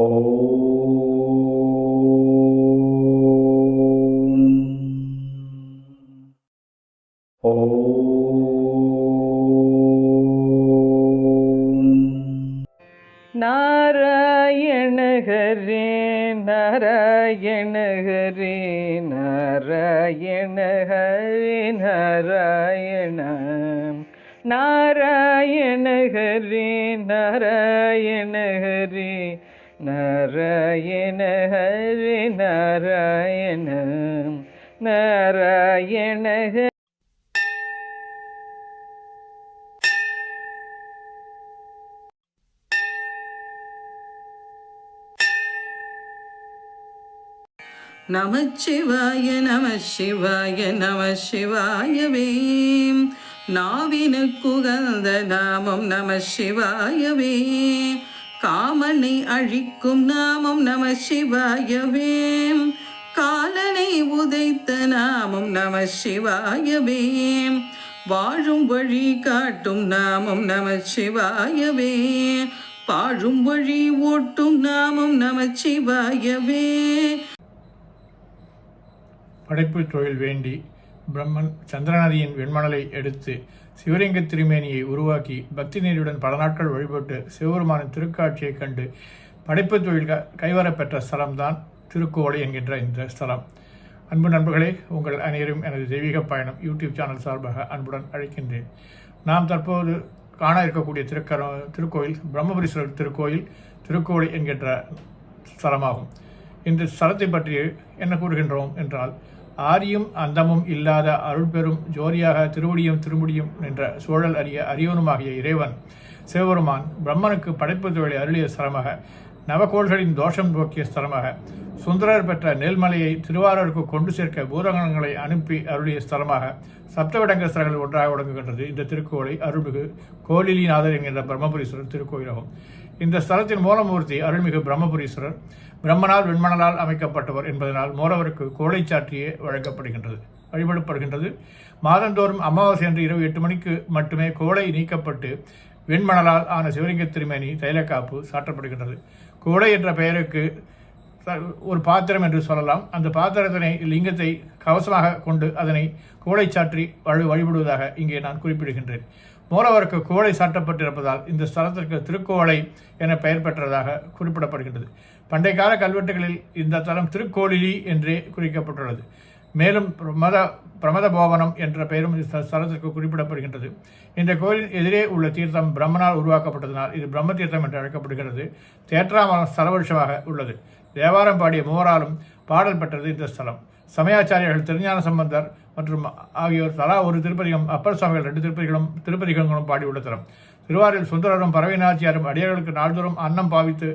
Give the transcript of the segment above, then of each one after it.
நாராயண ஹரே நாராயண ஹரே நாராயண ஹரே நாராயண நாராயண ஹரி நாராயண ஹரே நாராயண நமச்சிவாய நம சிவாய நம சிவாயவே நாவினுக்குகந்த நாமம் நம சிவாயவே காமனை அழிக்கும் நாமம் நம சிவாயவே. காலனை உதைத்த நாமம் நம சிவாயவே. வாழும் வழி காட்டும் நாமம் நம சிவாயவே. பாழும் வழி ஓட்டும் நாமம் நம சிவாயவே. படைப்பு தொழில் வேண்டி பிரம்மன் சந்திரநதியின் வெண்மணலை எடுத்து சிவலிங்க திருமேனியை உருவாக்கி பக்தி நெறியுடன் பல நாட்கள் வழிபட்டு சிவபெருமானின் திருக்காட்சியைக் கண்டு படைப்பு தொழில் க கைவரப்பெற்ற ஸ்தலம்தான் திருக்கோளை என்கின்ற இந்த ஸ்தலம். அன்பு நண்பர்களே உங்கள் அனைவரும் எனது தெய்வீக பயணம் யூடியூப் சேனல் சார்பாக அன்புடன் அழைக்கின்றேன். நாம் தற்போது காண இருக்கக்கூடிய திருக்கர திருக்கோயில் பிரம்மபுரீஸ்வரர் திருக்கோயில் திருக்கோளை என்கின்ற ஸ்தலமாகும். இந்த ஸ்தலத்தை பற்றி என்ன கூறுகின்றோம் என்றால் ஆரியும் அந்தமும் இல்லாத அருள்பெரும் ஜோதியாக திருவடியும் திருமுடியும் என்ற சூழல் அறிய அரியவனுமாகிய இறைவன் சிவபெருமான் பிரம்மனுக்கு படைப்பு தொழிலை அருளிய ஸ்தலமாக நவகோள்களின் தோஷம் போக்கிய ஸ்தலமாக சுந்தரர் பெற்ற நெல்மலையை திருவாரூருக்கு கொண்டு சேர்க்க பூதகணங்களை அனுப்பி அருளிய ஸ்தலமாக சப்தவிடங்க ஸ்தலங்கள் ஒன்றாக விளங்குகின்றது இந்த திருக்கோளை அருள்மிகு கோலிலிநாதர் என்கின்ற பிரம்மபுரீஸ்வரர் திருக்கோயிலாகும். இந்த ஸ்தலத்தின் மூலமூர்த்தி அருள்மிகு பிரம்மபுரீஸ்வரர் பிரம்மனால் வெண்மணலால் அமைக்கப்பட்டவர் என்பதனால் மூலவருக்கு கோளை சாற்றியே வழங்கப்படுகின்றது வழிபடப்படுகின்றது. மாதந்தோறும் அமாவாசை அன்று இரவு எட்டு மணிக்கு மட்டுமே கோழை நீக்கப்பட்டு வெண்மணலால் ஆன சிவலிங்க திருமேனி தைலக்காப்பு சாற்றப்படுகின்றது. கோடை என்ற பெயருக்கு ஒரு பாத்திரம் என்று சொல்லலாம். அந்த பாத்திரத்தினை லிங்கத்தை கவசமாக கொண்டு அதனை கோளை சாற்றி வழி வழிபடுவதாக இங்கே நான் குறிப்பிடுகின்றேன். மூலவருக்கு கோழை சாட்டப்பட்டிருப்பதால் இந்த ஸ்தலத்திற்கு திருக்கோளை என பெயர் பெற்றதாக குறிப்பிடப்படுகின்றது. பண்டைய கால கல்வெட்டுகளில் இந்த தலம் திருக்கோளிலி என்றே குறிக்கப்பட்டுள்ளது. மேலும் பிரமத பிரமத போவனம் என்ற பெயரும் இந்த ஸ்தலத்திற்கு குறிப்பிடப்படுகின்றது. இந்த கோயிலின் எதிரே உள்ள தீர்த்தம் பிரம்மனால் உருவாக்கப்பட்டதனால் இது பிரம்ம தீர்த்தம் என்று அழைக்கப்படுகிறது. தேற்றாமலம் ஸ்தலவருஷமாக உள்ளது. தேவாரம் பாடிய மூவராலும் பாடல் பெற்றது இந்த ஸ்தலம். சமயாச்சாரியர்கள் திருஞான சம்பந்தர் மற்றும் ஆகியோர் தலா ஒரு திருப்பதிகம் அப்பர் சுவாமிகள் ரெண்டு திருப்பதிகளும் திருப்பதிகங்களும் பாடியுள்ள தரம் திருவாரூரில் சுந்தரரும் பறவைநாச்சியாரும் அடியார்களுக்கு நாள்தோறும் அன்னம் பாவித்து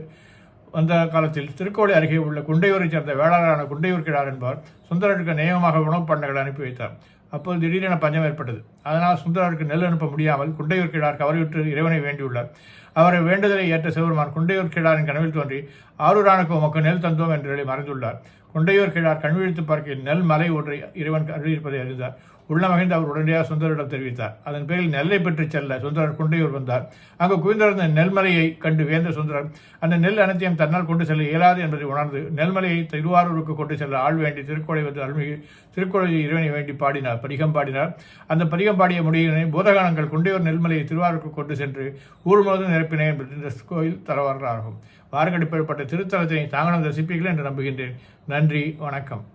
வந்த காலத்தில் திருக்கோளை அருகே உள்ள குண்டையூரைச் சேர்ந்த வேளாளரான குண்டையூர் கிழார் என்பவர் சுந்தரருக்கு நேயமாக உணவுப் பண்ணங்களை அனுப்பி வைத்தார். அப்போது திடீரென பஞ்சம் ஏற்பட்டது. அதனால் சுந்தரருக்கு நெல் அனுப்ப முடியாமல் குண்டையூர் கிழார் கவரையுற்று இறைவனை வேண்டியுள்ளார். அவரை வேண்டுதலை ஏற்ற சிவருமான் குண்டையூர் கிழாரின் கனவில் தோன்றி ஆரூரானுக்கு உமக்கு நெல் தந்தோம் என்று மறைந்துள்ளார். குண்டையூர் கிழார் கண்விழித்து பார்க்க நெல் மலை ஒன்றை இறைவன் அருளியிருப்பதை அறிந்தார். உள்ள மகிழ்ந்து அவர் உடனடியாக சுந்தரிடம் தெரிவித்தார். அதன் பேரில் நெல்லை பெற்று செல்ல சுந்தரர் குண்டையூர் வந்தார். அங்கு குவிந்திருந்த நெல்மலையை கண்டு வேந்த சுந்தரர் அந்த நெல் அனைத்தையும் தன்னால் கொண்டு செல்ல இயலாது என்பதை உணர்ந்து நெல்மலையை திருவாரூருக்கு கொண்டு செல்ல ஆள் வேண்டி திருக்கோளை வந்து அருள்மிகு திருக்கோளை இறைவனை வேண்டி பாடினார் பதிகம் பாடினார். அந்த பதிகம் பாடிய முடியினை பூதகானங்கள் குண்டையூர் நெல்மலையை திருவாரூருக்கு கொண்டு சென்று ஊர் முழுவதும் என்பது இந்த கோயில் தரவரலாகும் வாரங்கடிப்பேற்பட்ட திருத்தலத்தினை தாங்களும் ரசிப்பீர்கள் என்று நம்புகின்றேன். நன்றி வணக்கம்.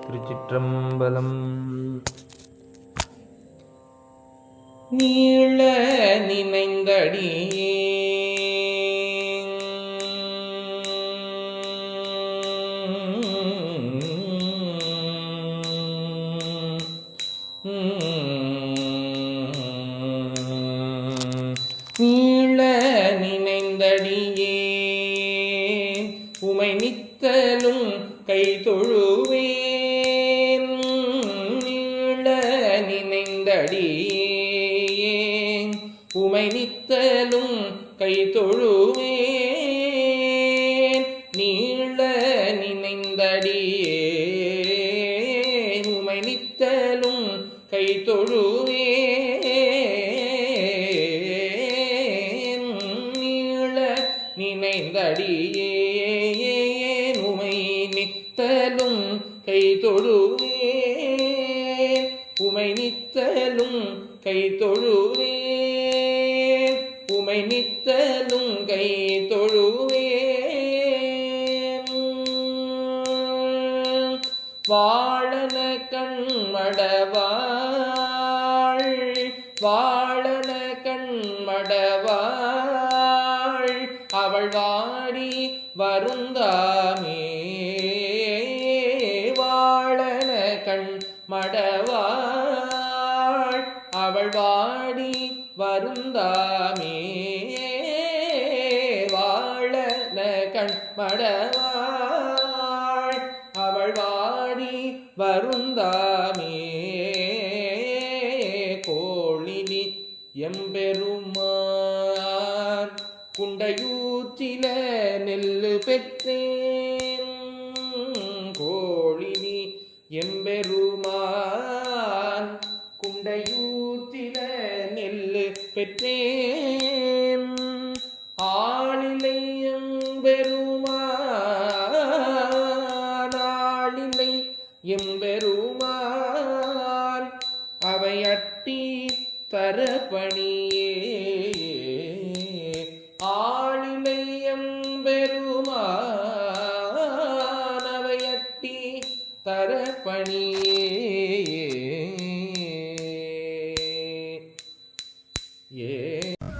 திருச்சிற்றம்பலம். நீள நினைந்தடியே உமை நித்தலும் கை தொழுவேன் நித்தலும் கை தொழுவேன். உமை நித்தலும் கை தொழுவேன். வாழன கண்மடவாள். வாழ வருந்தாமே வாழன கண்மடவாள் அவள் வாடி வருந்தாமே கோழினி எம்பெருமான் குண்டையூற்றில நெல்லு பெற்றேன் கோழினி எம்பெருமான் குண்டையூ பெற்றேன். ஆளிலையும் எம்பெருமான் ஆளிலை எம்பெருமான் அவை அட்டி தரப்பணியே. ஆளிலை எம்பெருமான் அவை அட்டி தரப்பணியே.